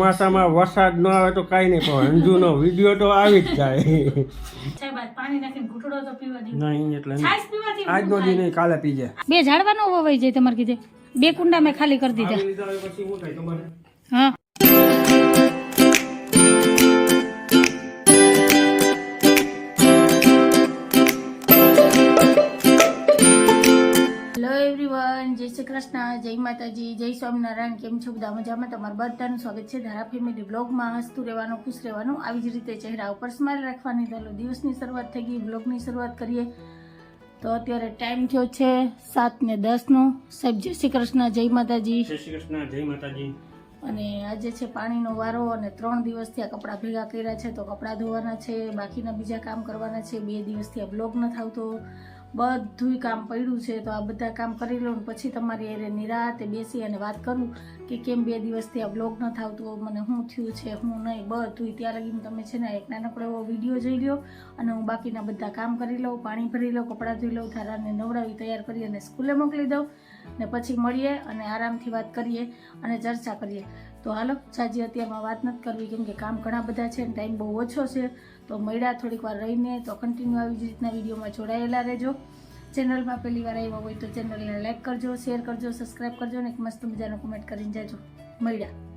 ચોમાસામાં વરસાદ ન આવે તો કાંઈ નહીં પણ અંજુનો વીડિયો તો આવી જ જાય. નહીં એટલે આજનો દી નહીં કાલે પીજે બે ઝાડવાનો વવાઈ જાય તમારે કીધે. બે કુંડા મેં ખાલી કરી દીધા. હા. કૃષ્ણ જય માતાજી જય સ્વામિનારાયણ કેમ છો બધા મજામાં? તમારું બધાનું સ્વાગત છે ધારા ફેમિલી બ્લોગમાં હસતું રહેવાનું ખુશ રહેવાનું આવી જ રીતે ચહેરા ઉપર સ્માઇલ રાખવાની. ચાલો દિવસની શરૂઆત થઈ ગઈ બ્લોગની શરૂઆત કરીએ. તો અત્યારે ટાઈમ થયો છે સાત ને દસનો. સાહેબ જય શ્રી કૃષ્ણ જય માતાજી. જય શ્રી કૃષ્ણ જય માતાજી. અને આજે છે પાણીનો વારો અને ત્રણ દિવસથી આ કપડાં ભેગા કર્યા છે તો કપડાં ધોવાના છે બાકીના બીજા કામ કરવાના છે. બે દિવસથી આ બ્લોગ ન આવતો. બધુંય કામ પડ્યું છે, તો આ બધા કામ કરી લઉં પછી તમારી એરે નિરાતે બેસી અને વાત કરું કે કેમ બે દિવસથી આ બ્લોગ ન થતું મને શું થયું છે, હું નહીં, બધુંય. ત્યાં લગીને તમે છે ને એક નાનકડો એવો વીડિયો જોઈ લો અને હું બાકીના બધા કામ કરી લઉં, પાણી ભરી લઉં, કપડાં ધોઈ લઉં થારાને નવડાવી તૈયાર કરી અને સ્કૂલે મોકલી દઉં ને પછી મળીએ અને આરામથી વાત કરીએ અને ચર્ચા કરીએ. તો હાલો, સાજી અત્યારમાં વાત નથી કરવી, કેમ કે કામ ઘણા બધા છે અને ટાઈમ બહુ ઓછો છે. તો મળ્યા થોડીક વાર રહીને, તો કન્ટિન્યુ આવી જ રીતના વિડીયોમાં જોડાયેલા રહેજો. ચેનલમાં પહેલી વાર આવ્યા હોય તો ચેનલને લાઇક કરજો શેર કરજો સબસ્ક્રાઈબ કરજો અને એક મસ્ત મજાનો કમેન્ટ કરીને જાજો. મળ્યા.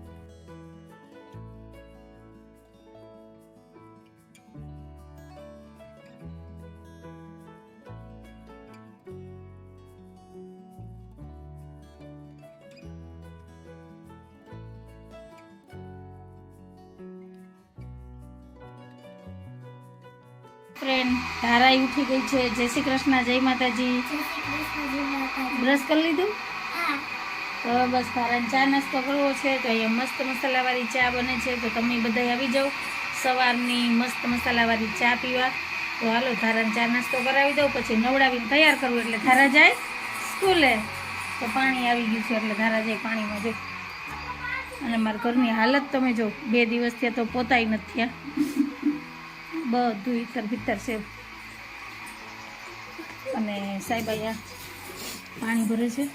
ધારાઈ ઉઠી ગઈ છે. જય શ્રી કૃષ્ણ જય માતાજી. બ્રશ કરી લીધું? તો બસ તારાને ચા નાસ્તો કરવો છે. તો અહીંયા મસ્ત મસાલાવાળી ચા બને છે. તો તમે બધા આવી જાઓ. સવારની મસ્ત મસાલાવાળી ચા પીવા. તો હાલો ધારાને ચા નાસ્તો કરાવી દઉં. પછી નવડાવીને તૈયાર કરવું એટલે ધારા જાય સ્કૂલે. તો પાણી આવી ગયું છે એટલે ધારા જાય પાણીમાં જો. અને મારા ઘરની હાલત તમે જો બે દિવસ થયા તો પોતાય નથી થયા. બધું ઇતર ભીતર છે. અને સાહેબ અહીંયા પાણી ભરે છે.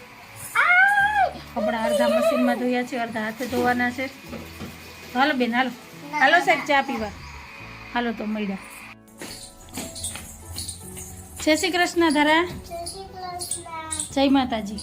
કપડાં અડધા મશીનમાં ધોયા છે અડધા હાથે ધોવાના છે. હાલો બેન હાલો. હાલો સાહેબ ચા પીવા. હાલો તો મળ્યા. જય શ્રી કૃષ્ણ ધરા. જય માતાજી.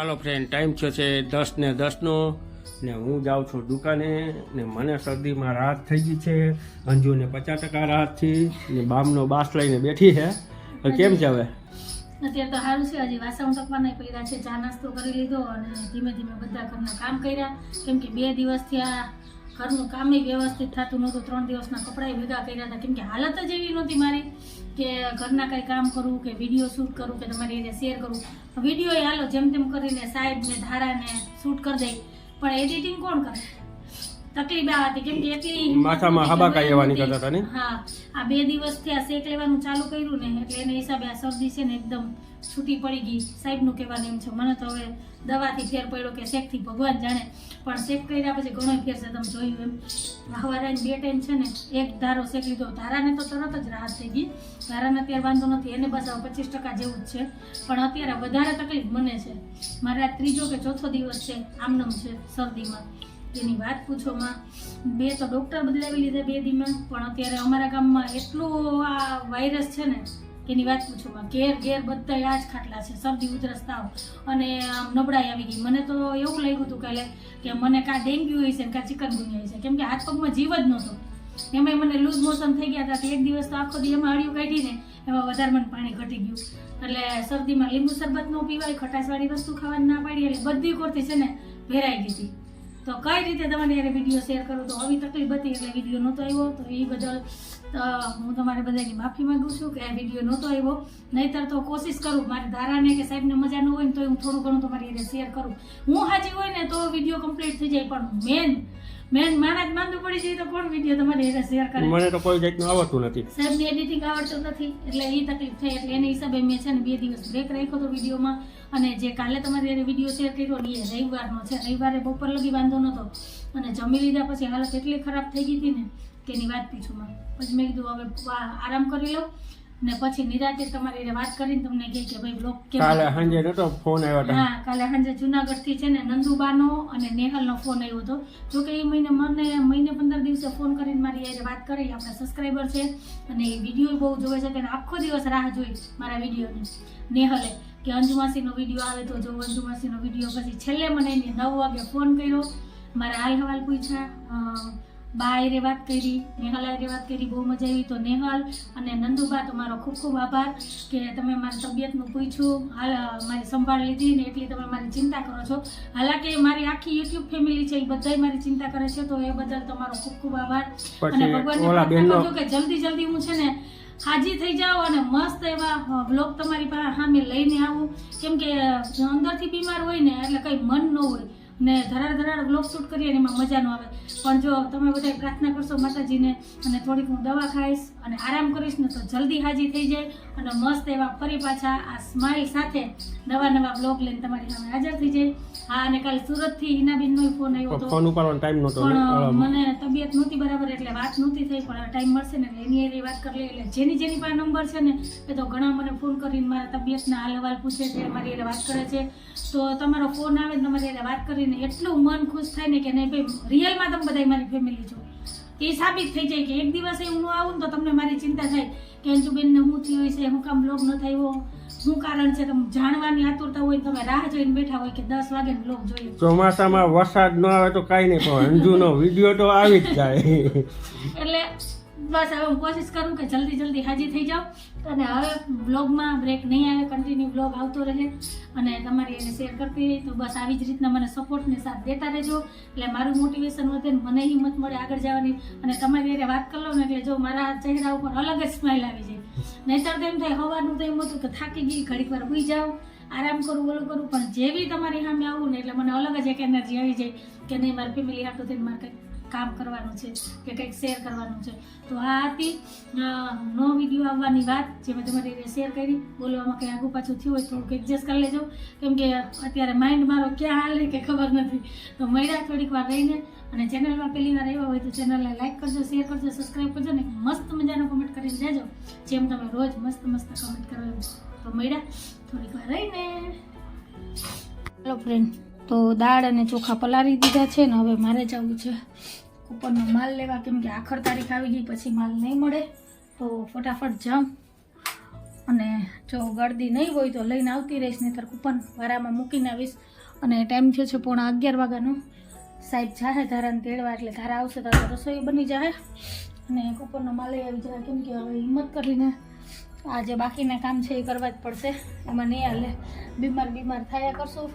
હાલો ફ્રેન્ડ ટાઈમ થયો છે દસ ને દસનો ને હું જાઉં છું દુકાને ને મને શરદીમાં રાહત થઈ ગઈ છે, અંજુને પચાસ ટકા રાહતથી ને બામનો બાસ લઈને બેઠી છે. કેમ છે હવે? અત્યારે તો સારું છે, હજી વાસણ ટકવાના પડ્યા છે, ચા નાસ્તો કરી લીધો અને ધીમે ધીમે બધા ઘરના કામ કર્યા. કેમ કે બે દિવસથી આ ઘરનું કામે વ્યવસ્થિત થતું નહોતું. ત્રણ દિવસના કપડાં ભેગા કર્યા હતા. કેમ કે હાલત જ એવી નહોતી મારી કે ઘરના કંઈ કામ કરવું કે વીડિયો શૂટ કરું કે તમારી એને શેર કરું. વીડિયો હાલો જેમ તેમ કરીને સાહેબને, ધારાને શૂટ કરી દઈ પણ એડિટિંગ કોણ કરે? તકલીફ આ હતી. કેમ કે એટલી માથામાં હબાકા એવા નીકળતા હતા. ને? હા. આ બે દિવસથી આ શેક લેવાનું ચાલુ કર્યું ને એટલે એને હિસાબે આ શરદી છે ને એકદમ છૂટી પડી ગઈ. સાહેબનું કહેવાનું એમ છે મને તો હવે દવાથી ફેર પડ્યો કે શેકથી ભગવાન જાણે. પણ શેક કર્યા પછી ઘણો ફેર છે તમે જોયું એમ. હવારે બે ટાઈમ છે ને એક ધારો શેક લીધો ધારાને તો તરત જ રાહત થઈ ગઈ. ધારાને અત્યારે વાંધો નથી એને બસ પચીસ ટકા જેવું જ છે. પણ અત્યારે વધારે તકલીફ મને છે. મારે આ ત્રીજો કે ચોથો દિવસ છે આમનમ છે શરદીમાં. એની વાત પૂછોમાં, બે તો ડૉક્ટર બદલાવી લીધા બે દીમાં, પણ અત્યારે અમારા ગામમાં એટલું આ વાયરસ છે ને, એની વાત પૂછોમાં, ઘેર ઘેર બધા આ જ ખાટલા છે, શરદી, ઉધરસ, તાવ. અને આમ નબળાઈ આવી ગઈ. મને તો એવું લાગ્યું હતું કાલે કે મને કાં ડેન્ગ્યુ હોય છે કાં ચિકનગુનિયા હોય છે. કેમ કે હાથ પગમાં જીવ જ નહોતો. એમાંય મને લૂઝ મોશન થઈ ગયા હતા. એક દિવસ તો આખો દી એમાં હળિયું કાઢીને એમાં વધારે મને પાણી ઘટી ગયું. એટલે શરદીમાં લીંબુ શરબત ન પીવાય, ખટાશવાળી વસ્તુ ખાવાની ના પાડી, એટલે બધી કોરતી છે ને ભેરાઈ ગઈ હતી. તો કઈ રીતે તમારે યારે વીડિયો શેર કરું તો આવી તકલીફ હતી એટલે વીડિયો નહોતો આવ્યો. તો એ બદલ હું તમારે બધાની માફી માંગુ છું કે આ વીડિયો નહોતો આવ્યો. નહીતર તો કોશિશ કરું મારે ધારાને કે સાહેબને મજા ન હોય ને તો હું થોડું ઘણું તમારી યારે શેર કરું. હું હાજી હોય ને તો વીડિયો કમ્પ્લીટ થઈ જાય, પણ મેન મેન મારા જ માંદું પડી જાય તો કોણ વીડિયો તમારે એને શેર કરે મને તો કોઈ જાતનું આવડતું નથી. સાહેબને એડિટિંગ આવડતું નથી એટલે એ તકલીફ થઈ એટલે એના હિસાબે મેં છે ને બે દિવસ બ્રેક રાખ્યો હતો વિડીયોમાં. અને જે કાલે તમારે એને વીડિયો શેર કર્યો એ રવિવારનો છે. રવિવારે બપોર લગી વાંધો નહોતો. અને જમી લીધા પછી હાલત એટલી ખરાબ થઈ ગઈ હતી ને કે એની વાત પીછું માં પછી મેં કીધું હવે આરામ કરી લઉં ને પછી નિરાતે તમારી વાત કરીને તમને કહે કે ભાઈ બ્લોક કે કાલે સાંજે નતો ફોન આવ્યો હતો. હા કાલે સાંજે જુનાગઢથી છે ને નંદુબાનો અને નેહલનો ફોન આવ્યો હતો. જો કે એ મહિને મને મહિને પંદર દિવસે ફોન કરીને મારી હારે વાત કરી. આપણા સબસ્ક્રાઇબર છે અને એ વીડિયો બહુ જોવે છે કે આખો દિવસ રાહ જોઈ મારા વિડીયોની. નેહલે કે અંજુમાસીનો વીડિયો આવે તો જો અંજુમાસીનો વીડિયો પછી છેલ્લે મને એને નવ વાગે ફોન કર્યો. મારા હાલ હવાલ પૂછ્યા અ, બા હારે વાત કરી નેહલ હારે વાત કરી બહુ મજા આવી તો નેહલ અને નંદુબા તમારો ખૂબ ખૂબ આભાર કે તમે મારી તબિયતનું પૂછ્યું હાલ મારી સંભાળ લીધી ને એટલી તમે મારી ચિંતા કરો છો. હાલાકી મારી આખી યુટ્યુબ ફેમિલી છે એ બધાય મારી ચિંતા કરે છે તો એ બદલ તમારો ખૂબ ખૂબ આભાર. અને ભગવાનને કે જલ્દી જલ્દી હું છે ને હાજી થઈ જાઓ અને મસ્ત એવા બ્લોગ તમારી પાસે સામે લઈને આવું. કેમ કે અંદરથી બીમાર હોય ને એટલે કંઈ મન ન હોય. ને ધરાડ ધરાડ બ્લોગ શૂટ કરીએ એમાં મજા ન આવે. પણ જો તમે બધા પ્રાર્થના કરશો માતાજીને અને થોડીક હું દવા ખાઈશ અને આરામ કરીશ ને તો જલ્દી હાજી થઈ જાય અને મસ્ત એવા ફરી પાછા આ સ્માઇલ સાથે નવા નવા બ્લોગ લઈને તમારી સામે હાજર થઈ જાય. હા અને કાલે સુરતથી હિનાબેનનો ફોન આવ્યો હતો. ફોન ઉપાડવાનો ટાઈમ નહોતો. પણ મને તબિયત નહોતી બરાબર એટલે વાત નહોતી થઈ પણ ટાઈમ મળશે ને એની એની વાત કરી એટલે જેની જેની પાસે નંબર છે ને એ તો ઘણા મને ફોન કરીને મારા તબિયતના હાલ હવાલ પૂછે છે મારી એને વાત કરે છે. તો તમારો ફોન આવે ને તમારી એને વાત કરીને એટલું મન ખુશ થાય ને કે નહીં ભાઈ રિયલમાં તમે બધા મારી ફેમિલી છો. એ સાબિત થઈ જાય કે એક દિવસે હું ન આવું ને તો તમને મારી ચિંતા થાય કે અંજુબેનને હું થયું છે હું કામ બ્લોગ ન થયો. શું કારણ છે? તમે જાણવાની આતુરતા હોય તમે રાહ જોઈને બેઠા હોય કે દસ વાગે બ્લોગ જોઈએ. ચોમાસામાં વરસાદ ન આવે તો કાંઈ નહીં પણ અંજુનો વીડિયો તો આવી જ જાય. એટલે બસ હવે હું કોશિશ કરું કે જલ્દી જલ્દી હાજી થઈ જાઉં. અને હવે બ્લોગમાં બ્રેક નહીં આવે કન્ટિન્યુ બ્લોગ આવતો રહે અને તમારી એને શેર કરતી રહી, તો બસ આવી જ રીતના મને સપોર્ટને સાથ દેતા રહેજો. એટલે મારું મોટિવેશન વધે ને મને હિંમત મળે આગળ જવાની. અને તમારી એને વાત કરી લો ને એટલે જો મારા ચહેરા ઉપર અલગ જ સ્માઇલ આવી જાય. નહીતર તો એમ થાય, હવાનું તો એમ હતું કે થાકી ગઈ, ઘડીક વાર સુઈ જાઉં, આરામ કરું, ઓલું કરું. પણ જેવી તમારી સામે આવું ને એટલે મને અલગ જ એક એનર્જી આવી જાય કે નહીં, મારી ફેમિલી હાટું થઈને મારે કંઈક કામ કરવાનું છે કે કંઈક શેર કરવાનું છે. તો આ હતી નો વીડિયો આવવાની વાત જે મેં તમારી રીતે શેર કરી. બોલવામાં કંઈ આગું પાછું થયું હોય થોડુંક એડજસ્ટ કરી લેજો. કેમ કે અત્યારે માઇન્ડ મારો ક્યાં હાલે કે ખબર નથી. તો મળ્યા થોડીક વાર રહીને અને ચેનલમાં પહેલી વાર આવ્યા હોય તો ચેનલને લાઇક કરજો શેર કરજો સબસ્ક્રાઈબ કરજો ને મસ્ત મજાનો કમેન્ટ કરીને લેજો જેમ તમે રોજ મસ્ત મસ્ત કમેન્ટ કરો તો મળ્યા થોડીક વાર રહીને. હેલો ફ્રેન્ડ તો દાળ અને ચોખા પલાળી દીધા છે ને હવે મારે જવું છે કૂપનનો માલ લેવા, કેમ કે આખર તારીખ આવી ગઈ, પછી માલ નહીં મળે. તો ફટાફટ જાઉં. અને જો ગળદી નહીં હોય તો લઈને આવતી રહીશ, નહીંતર કૂપન વારામાં મૂકીને આવીશ. અને ટાઈમ થયો છે પોણા અગિયાર વાગ્યાનો. સાહેબ જાહે ધારાને તેડવા, એટલે ધારા આવશે તો રસોઈ બની જાય અને કૂપનનો માલ આવી જાય કેમ કે હવે હિંમત કરીને આ જે બાકીના કામ છે એ કરવા જ પડશે. એમાં નહીં હાલે. બીમાર બીમાર થયા કરશું.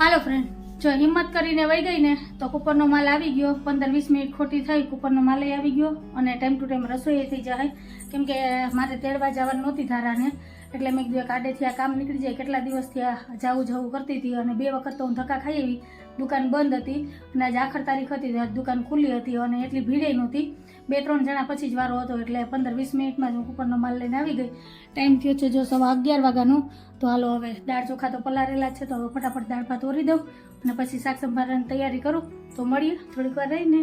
હાલો ફ્રેન્ડ જો હિંમત કરીને વહી ગઈ ને, તો કૂપનનો માલ આવી ગયો. પંદર વીસ મિનિટ ખોટી થઈ કૂપનનો માલ આવી ગયો. અને ટાઈમ ટુ ટાઈમ રસોઈ થઈ જાય. કેમ કે મારે તેડવા જવાનું નહોતી ધારાને. એટલે મેં કીધું આડેથી આ કામ નીકળી જાય. કેટલા દિવસથી આ જાવું જવું કરતી હતી અને બે વખત તો હું ધક્કા ખાઈ આવી. દુકાન બંધ હતી અને આજે આખર તારીખ હતી, તો આજ દુકાન ખુલ્લી હતી અને એટલી ભીડે નહોતી. બે ત્રણ જણા પછી જ વારો હતો એટલે પંદર વીસ મિનિટમાં જ હું કૂપનનો માલ લઈને આવી ગઈ. ટાઈમ થયો છે જો સવા અગિયાર વાગ્યાનો, તો હાલો હવે દાળ ચોખા તો પલારેલા છે, તો હવે ફટાફટ દાળ ભાત ઓરી દઉં અને પછી શાક સંભારવાની તૈયારી કરું. તો મળીએ થોડીક વાર રહીને.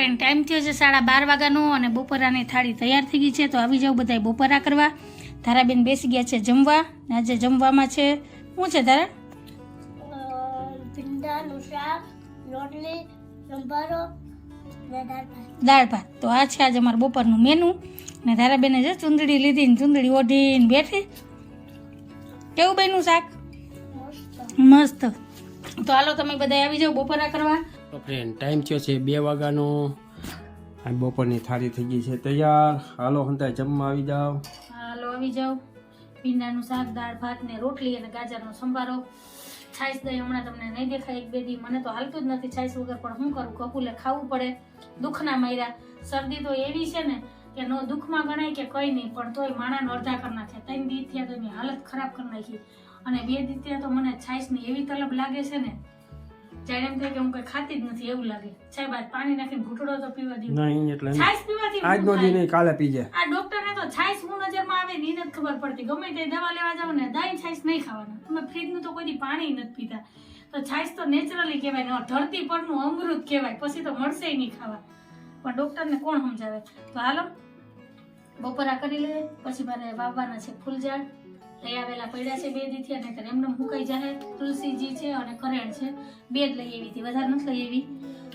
ફ્રેન્ડ ટાઈમ થયો છે સાડા બાર વાગ્યાનો અને બપોરાની થાળી તૈયાર થઈ ગઈ છે. તો આવી જાવ બધાય બપોરા કરવા. ધારાબેન બેસી ગયા છે જમવા. ને આજે જમવામાં છે શું છે ધારા? ભીંડાનું શાક રોટલી સંભારો દાળ ભાત. તો આ છે આજે અમારું બપોરનું મેનુ ને ધારાબેને છે ચૂંદડી લીધી ને ચૂંદડી ઓઢીને બેઠી. કેવું બેનું શાક? મસ્ત. મસ્ત. તો હાલો તમે બધા આવી જાઓ બપોરા કરવા. તો ફ્રેન્ડ ટાઈમ થયો છે બે વાગ્યાનો. આ બપોરની થાળી થઈ ગઈ છે તૈયાર. હાલો હંતા જમવા આવી જાવ હાલો, આવી જાવ ભીંડાનું શાક, દાળ, ભાત ને રોટલી અને ગાજરનો સંભારો. છાશ દહીં હમણાં તમને નહીં દેખાય, એક, બે દી. મને તો હાલતું જ નથી છાશ વગર, પણ શું કરું? કપૂલે ખાવું પડે. દુઃખના માર્યા શરદી તો એવી છે ને કે નો દુઃખમાં ગણાય કે કંઈ નહીં, પણ તોય માણાને અડધા કરી નાખ્યા. ત્રણ દી થયા તો એની હાલત ખરાબ કરી નાખી. અને બે દી તો મને છાશની એવી તલબ લાગે છે ને જાણે એમ થાય કે હું કઈ ખાતી જ નથી એવું લાગે. સાહેબ આજ પાણી નાખીને ઘૂંટડો તો પીવા દઉં. નહીં એટલે. છાશ પીવાથી આજનો દી નહીં કાલે પીજે આ ડોક્ટરને તો છાશ હું નજરમાં આવે ની નથી ખબર પડતી. ગમે તે દવા લેવા જાવ ને દાઈ છાશ નહીં ખાવાના. તમે ફ્રીજનું તો કોઈ પાણી નથી પીતા. તો છાશ તો નેચરલી કહેવાય ને ધરતી પરનું અમૃત કહેવાય. પછી તો મળશે નહીં ખાવા. પણ ડોક્ટરને કોણ સમજાવે? તો હાલો બપોરા કરી લે પછી મારે વાવવાના છે ફૂલઝાડ. લઈ આવેલા પડ્યા છે બે દીથી અને તને એમને મુકાઈ જાય તુલસીજી છે અને કરેણ છે. બે જ લઈ આવી હતી વધારે નથી લઈ આવી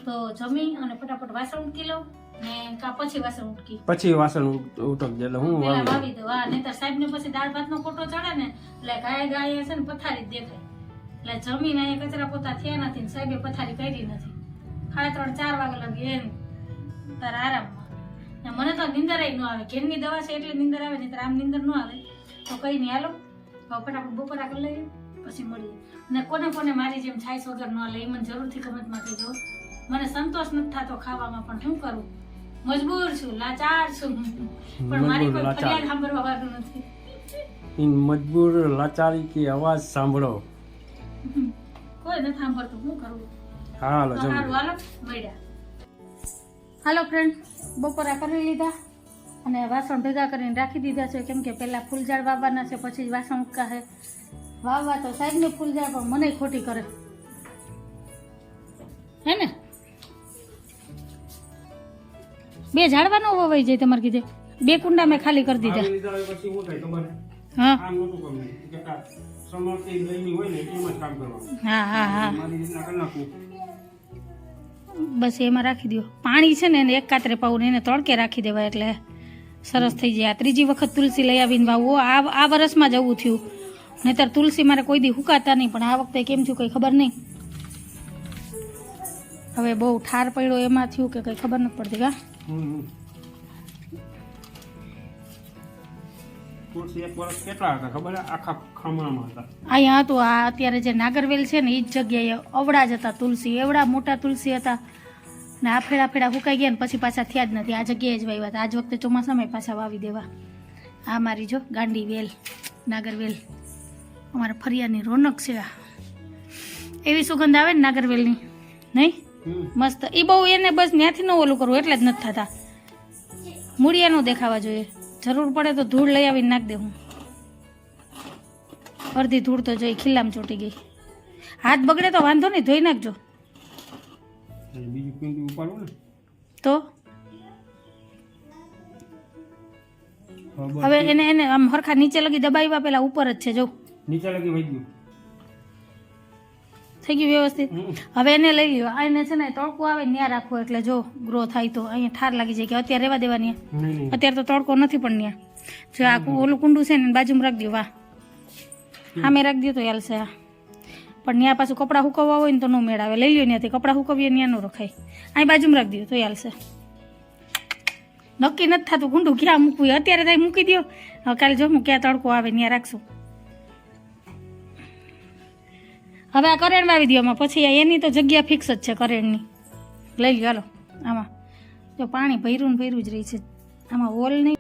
તો જમી અને ફટાફટ વાસણ ઉટકી લઉં ને કા પછી વાસણ ઉટકી. પછી વાસણ ઉટક એટલે હું વાવી દઉં. હા નહીતર સાહેબ ને પછી દાળ ભાત નો કોટો ચડે ને એટલે ગાય ગાય છે ને પથારી દેખાય. એટલે જમીન અહીંયા કચરા પોતા થયા નથી ને સાહેબે પથારી કરી નથી. સાડા ત્રણ ચાર વાગે લગી એમ. તારા આરામમાં. મને તો નીંદર ન આવે. ઘેરની દવા છે એટલે નિંદર આવે નહીં નહીતર આમ નીંદર ન આવે. તો કઈ નહીં હાલો. હવે ફટાફટ બપોરા કરી લઈએ પછી મળીએ. ને કોને કોને મારી જેમ છાશ વગર ન લઈ મને જરૂરથી કમેન્ટમાં કહેજો. મને સંતોષ નથી થતો ખાવામાં પણ શું કરું? મજબૂર છું લાચાર છું. પણ મારી કોઈ ફરિયાદ સાંભળવા વાળું નથી મજબૂર લાચારી કે અવાજ સાંભળો. કોઈ નથી સાંભળતું શું કરું? હાલો જમ હાલો મળ્યા. હાલો ફ્રેન્ડ બપોરા કરી લીધા. અને વાસણ ભેગા કરીને રાખી દીધા છે. કેમ કે પહેલાં ફૂલઝાડ વાવવાના છે પછી જ વાસણ ઉટકા છે વાવવા તો સાહેબને ફૂલઝાડ પણ મને ખોટી કરે. હે ને? બે ઝાડવા ન વવાઈ જાય તમારે કીધે. બે કુંડા મેં ખાલી કરી દીધા? હા. હા હા હા. બસ એમાં રાખી દો પાણી છે ને એને એક કાતરે પાવું એને તડકે રાખી દેવાય એટલે સરસ થઈ જાય આ ત્રીજી વખત તુલસી લઈ આવીને વાવો. આ આ વર્ષમાં જવું થયું. નહીતર તુલસી મારે કોઈ દી હુકાતા નહીં પણ આ વખતે કેમ થયું કંઈ ખબર નહીં. હવે બહુ ઠાર પડ્યો એમાં થયું કે કંઈ ખબર નથી પડતી કા અહીંયા હતું આ અત્યારે જે નાગરવેલ છે ને એ જ જગ્યાએ અવડા જ હતા તુલસી. એવડા મોટા તુલસી હતા. ને આ ફેડા ફેડા હુકાઈ ગયા ને પછી પાછા થયા જ નથી. આ જગ્યાએ જ વાવ્યા હતા. આજ વખતે ચોમાસામાં પાછા વાવી દેવા. આ મારી જો ગાંડી વેલ નાગરવેલ અમારા ફરિયાની રોનક છે આ. એવી સુગંધ આવે ને નાગરવેલની નહીં? મસ્ત. એ બહુ એને બસ ત્યાંથી ન ઓલું કરવું એટલે જ નથી થતા. મૂળિયા ન દેખાવા જોઈએ. જરૂર પડે તો ધૂળ લઈ આવીને નાખ દે હું. અડધી ધૂળ તો જોઈ ખીલ્લામાં ચોટી ગઈ. હાથ બગડે તો વાંધો નહીં ધોઈ નાખજો. બીજું કુંડું ઉપાડવું ને? તો? હવે એને એને આમ હરખા નીચે લગી દબાવ્યા પેલા ઉપર જ છે જો. નીચે લગી વહી ગયું. થઈ ગયું વ્યવસ્થિત? હવે એને લઈ લ્યો. આ એને છે ને તડકો આવે ન્યા રાખો એટલે જો ગ્રો થાય તો. અહીંયા ઠાર લાગી જાય કે અત્યારે રહેવા દેવાની. અત્યારે તો તડકો નથી પણ ત્યાં જો આ ઓલું કુંડું છે ને બાજુમાં રાખી દો વાહ. સામે રાખી દો તો ચાલશે આ પણ ત્યાં પાછું કપડાં હુકવવા હોય ને તો ન મેળ આવે. લઈ લ્યો ત્યાંથી કપડાં સુકવીએ ત્યાં ન રખાય. અહીં બાજુમાં રાખી દો તો હાલશે. નક્કી નથી થતું કુંડું ક્યાં મૂકવું અત્યારે થાય મૂકી દો કાલે જો હું ક્યાં તડકો આવે ત્યાં રાખશું. હવે આ કરેણ વાવી દો આમાં. પછી એની તો જગ્યા ફિક્સ જ છે કરેણની. લઈ લ્યો, હાલો, આમાં. જો પાણી ભર્યું ને ભર્યું જ રહી છે. આમાં હોલ નહીં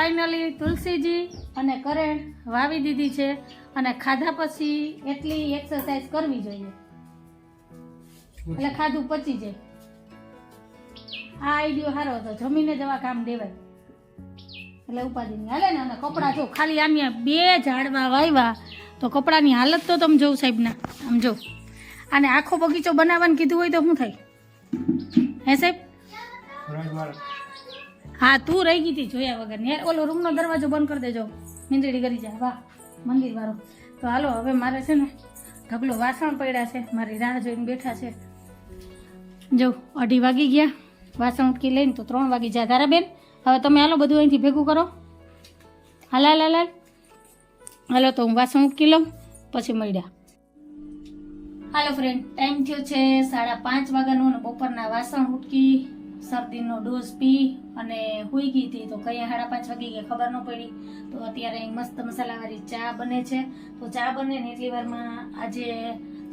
ફાઇનલી તુલસીજી અને કરેણ વાવી દીધી છે અને ખાધા પછી એટલી એક્સરસાઇઝ કરવી જોઈએ. એટલે ખાધું પચી જાય. આ આઈડિયો સારો હતો. જમીને જવા કામ દેવાય. એટલે ઉપાધિની હાલે ને? અને કપડાં જો, ખાલી આમ બે ઝાડવા વાવ્યા, તો કપડાની હાલત તો તમે જોઉં સાહેબના આમ જો. અને આખો બગીચો બનાવવાનું કીધું હોય તો શું થાય? હે સાહેબ? હા, તું રહી ગઈ હતી જોયા વગર. ને ઓલો રૂમનો દરવાજો બંધ કરી દેજો. મીંદડી કરી જાય વાહ, મંદિર વાળો. તો હાલો, હવે મારે છે ને ઢગલો વાસણ પડ્યા છે. મારી રાહ જોઈને બેઠા છે. જો, અઢી વાગી ગયા. વાસણ ઉટકી લઈને તો ત્રણ વાગી જાય. તારા બેન, હવે તમે હાલો બધું અહીંથી ભેગું કરો. હાલ હાલ હાલ. હાલો. તો હું વાસણ ઉટકી લઉં, પછી મળ્યા. હાલો ફ્રેન્ડ ટાઈમ થયો છે સાડા પાંચ વાગ્યાનો અને બપોરના વાસણ ઉટકી શરદીનો ડોઝ પી અને હુઈ ગઈ હતી તો કઈ સાડા પાંચ વાગી ગયા ખબર ન પડી. તો અત્યારે મસ્ત મસાલાવાળી ચા બને છે. તો ચા બને ને એટલી વારમાં આજે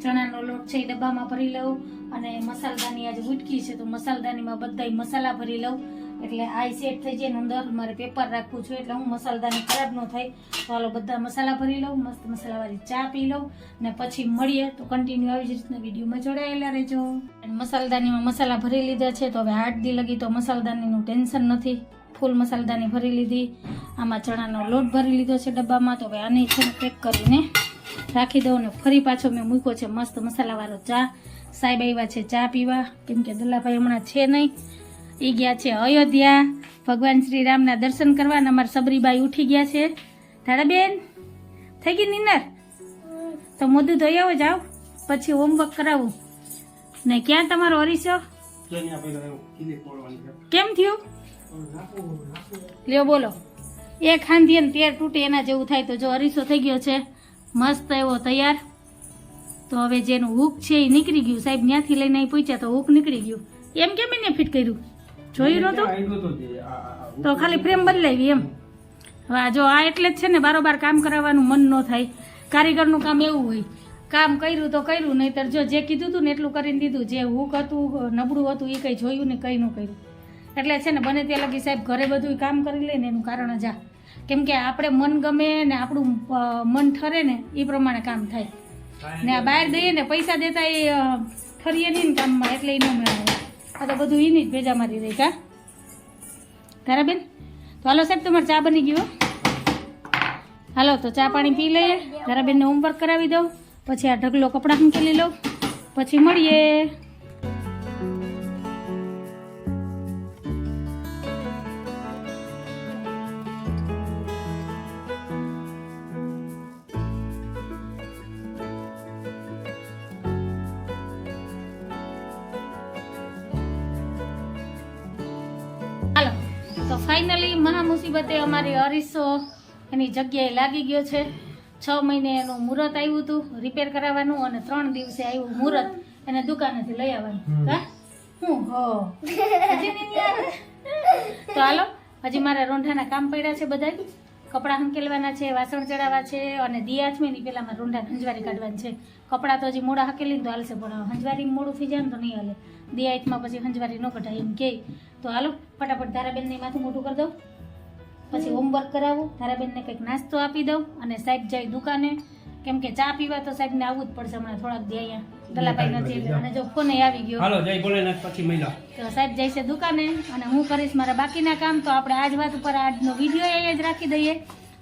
ચણાનો લોટ છે એ ડબ્બામાં ભરી લઉં અને મસાલદાની આજે ઉટકી છે તો મસાલદાનીમાં બધાય મસાલા ભરી લઉં. એટલે આ સેટ થઈ જાય અંદર મારે પેપર રાખવું છું, એટલે હું મસાલદાની ખરાબ ન થાય. તો હાલો બધા મસાલા ભરી લઉં, મસ્ત મસાલાવાળી ચા પી લઉં ને પછી મળીએ. તો કન્ટિન્યુ આવી જ રીતના વિડીયોમાં જોડાયેલા રહેજો. અને મસાલદાનીમાં મસાલા ભરી લીધા છે, તો હવે આઠ લગી તો મસાલદાનીનું ટેન્શન નથી. ફૂલ મસાલદાની ભરી લીધી. આમાં ચણાનો લોટ ભરી લીધો છે ડબ્બામાં. તો હવે આને છે પેક કરીને રાખી દઉં ને ફરી પાછો મેં મૂક્યો છે મસ્ત મસાલાવાળો ચા. સાહેબ આવ્યા છે ચા પીવા. કેમ કે દલ્લાભાઈ હમણાં છે નહીં. એ ગયા છે અયોધ્યા. ભગવાન શ્રી રામના દર્શન કરવા અને અમારા સબરીબાઈ ઉઠી ગયા છે. દાદાબેન થઈ ગઈ નિનર? તો મોઢું ધોઈ આવો, જાઓ. પછી હોમવર્ક કરાવું. ને ક્યાં તમારો અરીસો? કેમ થયું? લ્યો બોલો. એક હાંધી ને પેર તૂટે એના જેવું થાય તો જો અરીસો થઈ ગયો છે, મસ્ત એવો તૈયાર. તો હવે જેનું હુક છે એ નીકળી ગયું. સાહેબ ત્યાંથી લઈને પૂછ્યા તો હુક નીકળી ગયું. એમ કેમ એને ફિટ કર્યું? જોયું નહોતું તો ખાલી ફ્રેમ બદલાવી એમ. હવે આ જો આ એટલે જ છે ને બારોબાર કામ કરાવવાનું મન ન થાય. કારીગરનું કામ એવું હોય. કામ કર્યું તો કર્યું નહીતર જો જે કીધું હતું ને એટલું કરીને દીધું. જે હુક હતું નબળું હતું એ કંઈ જોયું ને કંઈ ન કર્યું. એટલે છે ને બને ત્યાં લગી સાહેબ ઘરે બધું કામ કરી લે ને એનું કારણ જ આ. કેમ કે આપણે મન ગમે ને આપણું મન ઠરે ને એ પ્રમાણે કામ થાય. ને આ બહાર દઈએ ને પૈસા દેતા એ ઠરીએ નહીં ને કામમાં એટલે એ ન મેળવે આ તો બધું એની જ ભેજા મારી રહી કા તારા બેન, તો હાલો સાહેબ, તમારે ચા બની ગયો હાલો, તો ચા પાણી પી લઈએ. તારા બેનને હોમવર્ક કરાવી દઉં. પછી આ ઢગલો કપડાં મૂકેલી લઉં. પછી મળીએ. મુસીબતે અમારી અરીસો એની જગ્યાએ લાગી ગયો છે. છ મહિને એનું મુહૂર્ત આવ્યું હતું રિપેર કરાવવાનું અને ત્રણ દિવસે આવ્યું મુહૂર્ત એને દુકાનેથી લઈ આવવાનું. હા? હું? તો હાલો હજી મારા રોંઢાના કામ પડ્યા છે બધા કપડાં હંકેલવાના છે વાસણ ચડાવવા છે અને દિયાથમીની પહેલાં મારે રૂંઢા હંજવારી કાઢવાની છે. કપડાં તો હજી મોડા હકેલી ને તો હાલશે પણ હંજવારી મોડું થઈ જાય ને તો નહીં હાલે. દિયાથમાં પછી હંજવારી ન કઢાય એમ કે. તો હાલો ફટાફટ ધારાબેનને માથું મોટું કરી દઉં. પછી હોમવર્ક કરાવું ધારાબેનને કંઈક નાસ્તો આપી દઉં અને સાહેબ જાય દુકાને. કેમ કે ચા પીવા તો સાહેબને આવવું જ પડશે હમણાં થોડાક દે અહીંયા દલાભાઈ નથી એટલે અને જો ફોને આવી ગયો. હાલો જય ભોલેનાથ પછી મહિલા તો સાહેબ જાય છે દુકાને અને હું કરીશ મારા બાકીના કામ તો આપણે આજ વાત ઉપર આજનો વીડિયો અહીંયા જ રાખી દઈએ.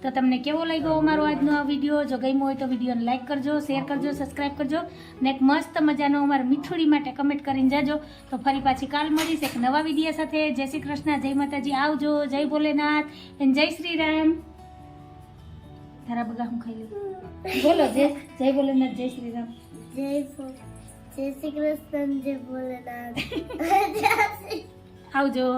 તો તમને કેવો લાગ્યો અમારો આજનો આ વીડિયો જો ગમ્યો હોય તો વિડીયોને લાઈક કરજો શેર કરજો સબસ્ક્રાઈબ કરજો. ને એક મસ્ત મજાનો અમારા મીઠુડી માટે કમેન્ટ કરીને જાજો. તો ફરી પાછી કાલ મળીશ એક નવા વીડિયો સાથે. જય શ્રી કૃષ્ણ જય માતાજી. આવજો જય ભોલેનાથ. એન જય શ્રી રામ. તારા બગા હું ખાઈ લઉં? બોલો જય જય ભોલેનાથ જય શ્રી રામ. જય જય શ્રી કૃષ્ણ જય ભોલેનાથ. આવજો.